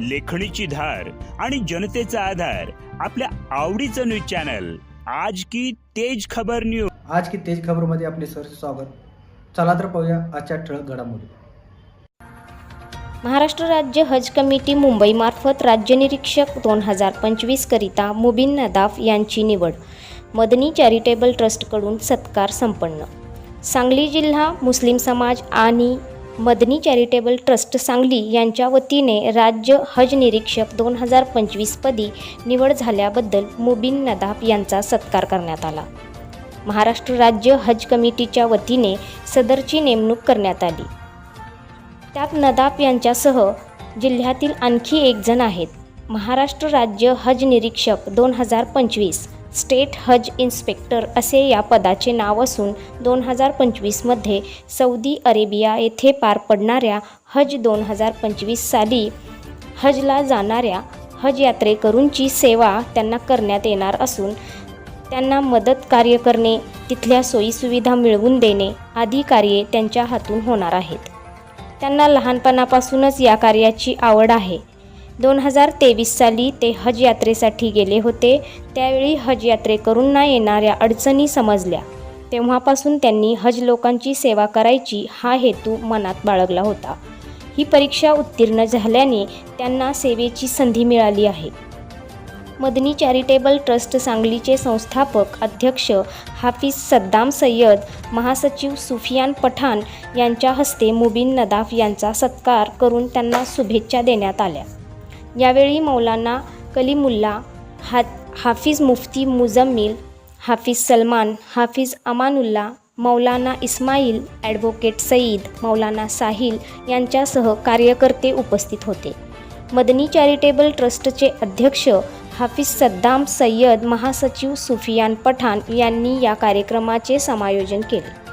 लेखणीची धार आणि जनतेचा आधार आपल्या आवडीचं न्यूज चॅनल. आज की तेज खबर न्यूज आज की तेज खबरमध्ये आपले सर स्वागत. चला तर पाहूया आजच्या ठळक घडामोडी. महाराष्ट्र राज्य हज कमिटी मुंबईमार्फत राज्य निरीक्षक दोन हजार पंचवीसकरिता मुबिन नदाफ यांची निवड. मदनी चॅरिटेबल ट्रस्टकडून सत्कार संपन्न. सांगली जिल्हा मुस्लिम समाज आणि मदनी चॅरिटेबल ट्रस्ट सांगली यांच्या वतीने राज्य हज निरीक्षक दोन हजार पंचवीसपदी निवड झाल्याबद्दल मुबिन नदाफ यांचा सत्कार करण्यात आला. महाराष्ट्र राज्य हज कमिटीच्या वतीने सदरची नेमणूक करण्यात आली. त्यात नदाफ यांच्यासह जिल्ह्यातील आणखी एक जण आहेत. महाराष्ट्र राज्य हज निरीक्षक दोन हजार पंचवीस स्टेट हज इन्स्पेक्टर असे या पदाचे नाव असून दोन हजार पंचवीसमध्ये सौदी अरेबिया येथे पार पडणाऱ्या हज दोन हजार पंचवीस साली हजला जाणाऱ्या हज यात्रेकरूंची सेवा त्यांना करण्यात येणार असून त्यांना मदत कार्य करणे तिथल्या सोयीसुविधा मिळवून देणे आदी कार्ये त्यांच्या हातून होणार आहेत. त्यांना लहानपणापासूनच या कार्याची आवड आहे. दोन हजार तेवीस साली ते हज यात्रेसाठी गेले होते. त्यावेळी हज यात्रेकरूंना येणाऱ्या अडचणी समजल्या. तेव्हापासून त्यांनी हज लोकांची सेवा करायची हा हेतू मनात बाळगला होता. ही परीक्षा उत्तीर्ण झाल्याने त्यांना सेवेची संधी मिळाली आहे. मदनी चॅरिटेबल ट्रस्ट सांगलीचे संस्थापक अध्यक्ष हाफिज सद्दाम सय्यद महासचिव सुफियान पठाण यांच्या हस्ते मुबिन नदाफ यांचा सत्कार करून त्यांना शुभेच्छा देण्यात आल्या. यावेळी मौलाना कलीमुल्ला हा हाफिज मुफ्ती मुजम्मिल हाफिज सलमान हाफिज अमानुल्ला मौलाना इस्माईल ॲडव्होकेट सईद मौलाना साहिल यांच्यासह कार्यकर्ते उपस्थित होते. मदनी चॅरिटेबल ट्रस्टचे अध्यक्ष हाफिज सद्दाम सय्यद महासचिव सुफियान पठाण यांनी या कार्यक्रमाचे समायोजन केले.